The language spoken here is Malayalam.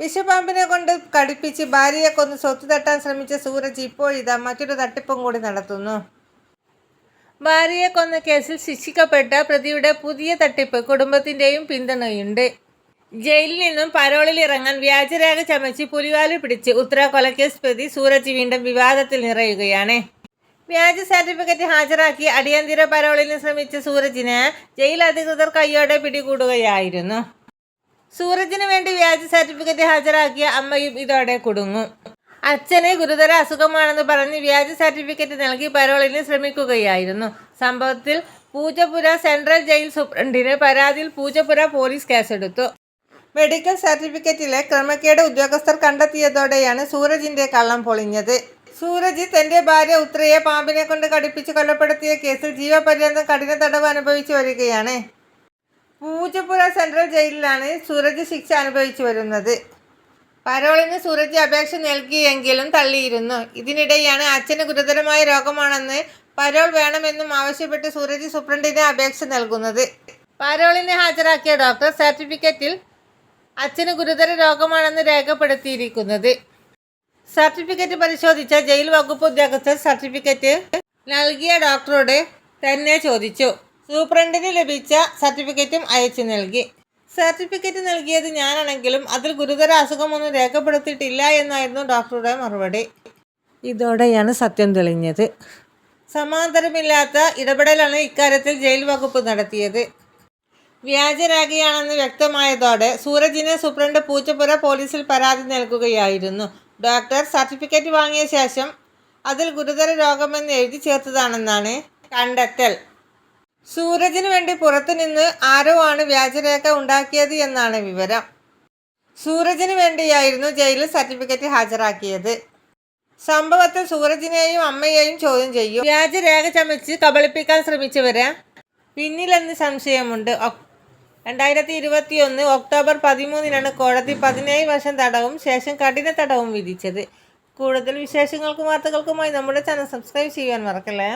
വിഷപാമ്പിനെ കൊണ്ട് കടിപ്പിച്ച് ഭാര്യയെ കൊന്ന് സ്വത്ത് തട്ടാൻ ശ്രമിച്ച സൂരജ് ഇപ്പോഴിതാ മറ്റൊരു തട്ടിപ്പും കൂടി നടത്തുന്നു. ഭാര്യയെ കൊന്ന കേസിൽ ശിക്ഷിക്കപ്പെട്ട പ്രതിയുടെ പുതിയ തട്ടിപ്പ് കുടുംബത്തിന്റെയും പിന്തുണയുണ്ട്. ജയിലിൽ നിന്നും പരോളിൽ ഇറങ്ങാൻ വ്യാജരേഖ ചമച്ച് പുലിവാൽ പിടിച്ച് ഉത്തര കൊലക്കേസ് പ്രതി സൂരജ് വീണ്ടും വിവാദത്തിൽ നിറയുകയാണ്. വ്യാജ സർട്ടിഫിക്കറ്റ് ഹാജരാക്കി അടിയന്തിര പരോളിന് ശ്രമിച്ച സൂരജിനെ ജയിൽ അധികൃതർ കൈയോടെ പിടികൂടുകയായിരുന്നു. സൂരജിന് വേണ്ടി വ്യാജ സർട്ടിഫിക്കറ്റ് ഹാജരാക്കിയ അമ്മയും ഇതോടെ കുടുങ്ങും. അച്ഛന് ഗുരുതര അസുഖമാണെന്ന് പറഞ്ഞ് വ്യാജ സർട്ടിഫിക്കറ്റ് നൽകി പരോളിന് ശ്രമിക്കുകയായിരുന്നു. സംഭവത്തിൽ പൂജപുര സെൻട്രൽ ജയിൽ സൂപ്രണ്ടിന് പരാതിയിൽ പൂജപുര പോലീസ് കേസെടുത്തു. മെഡിക്കൽ സർട്ടിഫിക്കറ്റിലെ ക്രമക്കേട് ഉദ്യോഗസ്ഥർ കണ്ടെത്തിയതോടെയാണ് സൂരജിന്റെ കള്ളം പൊളിഞ്ഞത്. സൂരജ് തന്റെ ഭാര്യ ഉത്രയെ പാമ്പിനെ കൊണ്ട് കടിപ്പിച്ച് കൊലപ്പെടുത്തിയ കേസിൽ ജീവപര്യന്തം കഠിന തടവ് അനുഭവിച്ചു വരികയാണ്. പൂജപ്പുര സെൻട്രൽ ജയിലിലാണ് സൂരജ് ശിക്ഷ അനുഭവിച്ചു വരുന്നത്. പരോളിന് സൂരജ് അപേക്ഷ നൽകിയെങ്കിലും തള്ളിയിരുന്നു. ഇതിനിടെയാണ് അച്ഛന് ഗുരുതരമായ രോഗമാണെന്ന് പരോൾ വേണമെന്നും ആവശ്യപ്പെട്ട് സൂരജ് സൂപ്രണ്ടിന് അപേക്ഷ നൽകുന്നത്. പരോളിനെ ഹാജരാക്കിയ ഡോക്ടർ സർട്ടിഫിക്കറ്റിൽ അച്ഛന് ഗുരുതര രോഗമാണെന്ന് രേഖപ്പെടുത്തിയിരിക്കുന്നത്. സർട്ടിഫിക്കറ്റ് പരിശോധിച്ച ജയിൽ വകുപ്പ് ഉദ്യോഗസ്ഥർ സർട്ടിഫിക്കറ്റ് നൽകിയ ഡോക്ടറോട് തന്നെ ചോദിച്ചു. സൂപ്രണ്ടിന് ലഭിച്ച സർട്ടിഫിക്കറ്റും അയച്ചു നൽകി. സർട്ടിഫിക്കറ്റ് നൽകിയത് ഞാനാണെങ്കിലും അതിൽ ഗുരുതര അസുഖമൊന്നും രേഖപ്പെടുത്തിയിട്ടില്ല എന്നായിരുന്നു ഡോക്ടറുടെ മറുപടി. ഇതോടെയാണ് സത്യം തെളിഞ്ഞത്. സമാന്തരമില്ലാത്ത ഇടപെടലാണ് ഇക്കാര്യത്തിൽ ജയിൽ വകുപ്പ് നടത്തിയത്. വ്യാജരേഖയാണെന്ന് വ്യക്തമായതോടെ സൂരജിനെ സൂപ്രണ്ട് പൂച്ചപ്പുര പോലീസിൽ പരാതി നൽകുകയായിരുന്നു. ഡോക്ടർ സർട്ടിഫിക്കറ്റ് വാങ്ങിയ ശേഷം അതിൽ ഗുരുതര രോഗമെന്ന് എഴുതി ചേർത്തതാണെന്നാണ് കണ്ടെത്തൽ. സൂരജിന് വേണ്ടി പുറത്തുനിന്ന് ആരോ ആണ് വ്യാജരേഖ ഉണ്ടാക്കിയത് എന്നാണ് വിവരം. സൂരജിന് വേണ്ടിയായിരുന്നു ജയിലിൽ സർട്ടിഫിക്കറ്റ് ഹാജരാക്കിയത്. സംഭവത്തിൽ സൂരജിനെയും അമ്മയെയും ചോദ്യം ചെയ്യും. വ്യാജരേഖ ചമച്ച് കബളിപ്പിക്കാൻ ശ്രമിച്ചവരെ പിന്നിലെന്ന് സംശയമുണ്ട്. രണ്ടായിരത്തി ഇരുപത്തി ഒന്ന് ഒക്ടോബർ പതിമൂന്നിനാണ് കോടതി പതിനേഴ് വർഷം തടവും ശേഷം കഠിന തടവും വിധിച്ചത്. കൂടുതൽ വിശേഷങ്ങൾക്കും വാർത്തകൾക്കുമായി നമ്മുടെ ചാനൽ സബ്സ്ക്രൈബ് ചെയ്യാൻ മറക്കല്ലേ?